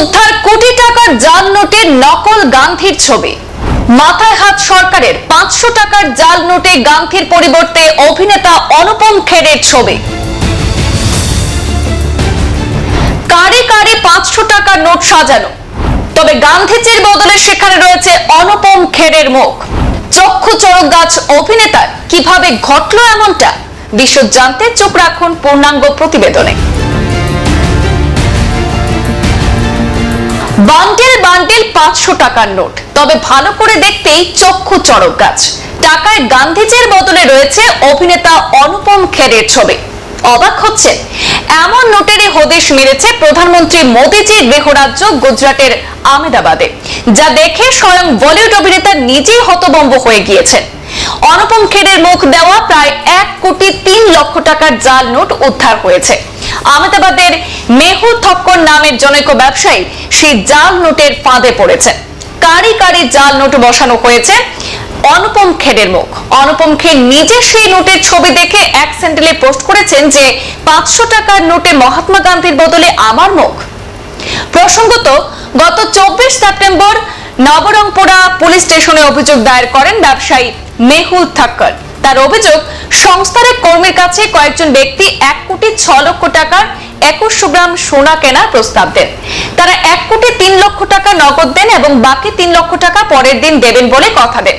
উদ্ধার কোটি টাকার জাল নোটে নকল গান্ধীর ছবি। মাথায় হাত সরকারের পাঁচশো টাকার জাল নোটে গান্ধীর পরিবর্তে অভিনেতা অনুপম খেরের ছবি। কারে কারে পাঁচশো টাকার নোট সাজানো। তবে গান্ধীজির বদলে সেখানে রয়েছে অনুপম খেরের মুখ। চক্ষু চড়ক গাছ অভিনেতার কীভাবে ঘটলো এমনটা? বিশ্ব জানতে চোখ রাখুন পূর্ণাঙ্গ প্রতিবেদনে। বান্ডেল বান্ডেল পাঁচশো টাকার নোট। তবে ভালো করে দেখতেই চক্ষু চড়ক গাছ। টাকায় গান্ধীজির বদলে রয়েছে অভিনেতা অনুপম খেরের ছবি। অবাক হচ্ছে, এমন নোটেরই হদেশ মেরেছে প্রধানমন্ত্রী মোদীজির গৃহরাজ্য গুজরাটের আহমেদাবাদে, যা দেখে স্বয়ং বলিউড অভিনেতা নিজেই হতবম্ব হয়ে গিয়েছেন। অনুপম খেরের মুখ দেওয়া প্রায় এক কোটি তিন লক্ষ টাকার জাল নোট উদ্ধার হয়েছে। আহমেদাবাদের মেহুল থক্কর নামের জনৈক ব্যবসায়ী সেই জাল নোটের ফাঁদে পড়েছে। কারি কারি জাল নোট বসানো হয়েছে অনুপম খেরের মুখ। অনুপম খের নিজে সেই নোটের ছবি দেখে এক স্যান্ডেলে পোস্ট করেছেন যে, পাঁচশো টাকার নোটে মহাত্মা গান্ধীর বদলে আমার মুখ। প্রসঙ্গত, গত চব্বিশ সেপ্টেম্বর নবরঙ্গপুরা পুলিশ স্টেশনে অভিযোগ দায়ের করেন ব্যবসায়ী মেহুল থাক্কর। তার অভিযোগ, সংস্থার এক কর্মীর কাছে কয়েকজন ব্যক্তি এক কোটি ছ লক্ষ টাকার একুশশো গ্রাম সোনা কেনার প্রস্তাব দেন। তারা এক কোটি তিন লক্ষ টাকা নগদ দেন এবং বাকি তিন লক্ষ টাকা পরের দিন দেবেন বলে কথা দেন।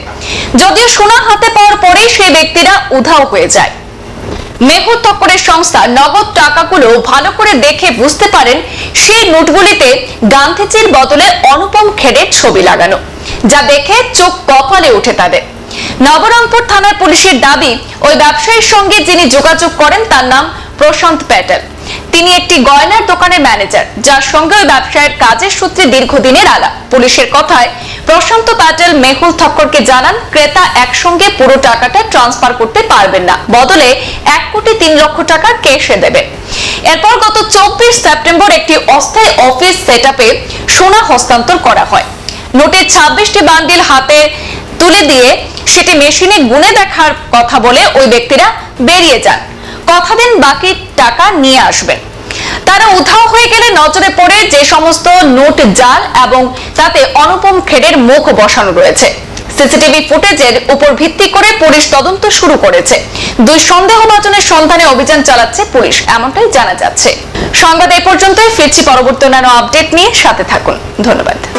যদিও সোনা হাতে পাওয়ার পরেই সেই ব্যক্তিরা উধাও হয়ে যায়। মেহুল তক্করের সংস্থা নগদ টাকাগুলো ভালো করে দেখে বুঝতে পারেন, সেই নোটগুলিতে গান্ধীজির বদলে অনুপম খেরের ছবি লাগানো, যা দেখে চোখ কপালে উঠে তাদের। নবরঙ্গপুর থানার পুলিশের দাবি, ওই ব্যবসায়ীর সঙ্গে যিনি যোগাযোগ করেন তার নাম প্রশান্ত প্যাটেল। তিনি একটি গয়নার দোকানের ম্যানেজার, যার সঙ্গে ওই ব্যবসায়ের কাজের সূত্রে দীর্ঘদিনের আলাপ। পুলিশের কথায়, প্রশান্ত প্যাটেল মেহুল থক্করকে জানান, ক্রেতা একসঙ্গে পুরো টাকাটা ট্রান্সফার করতে পারবেন না। বদলে এক কোটি তিন লক্ষ টাকা ক্যাশে দেবে। এরপর গত চব্বিশ সেপ্টেম্বর একটি অস্থায়ী অফিস সেট সোনা হস্তান্তর করা হয়। নোটের ছাব্বিশটি বান্ডিল হাতে তুলে দিয়ে সেটি মেশিনে গুনে দেখার কথা বলে ওই ব্যক্তিরা বেরিয়ে যান। কথা দেন বাকি টাকা নিয়ে আসবেন। তারা উধাও হয়ে গেলে নজরে পড়ে যে সমস্ত নোট জাল এবং তাতে অনুপম খেরের মুখ বসানো রয়েছে। সিসিটিভি ফুটেজের উপর ভিত্তি করে পুলিশ তদন্ত শুরু করেছে। দুই সন্দেহভাজনের সন্ধানে অভিযান চালাচ্ছে পুলিশ, এমনটাই জানা যাচ্ছে। সংবাদ এ পর্যন্তই, ফিরছি পরবর্তী অন্যান্য আপডেট নিয়ে সাথে থাকুন। ধন্যবাদ।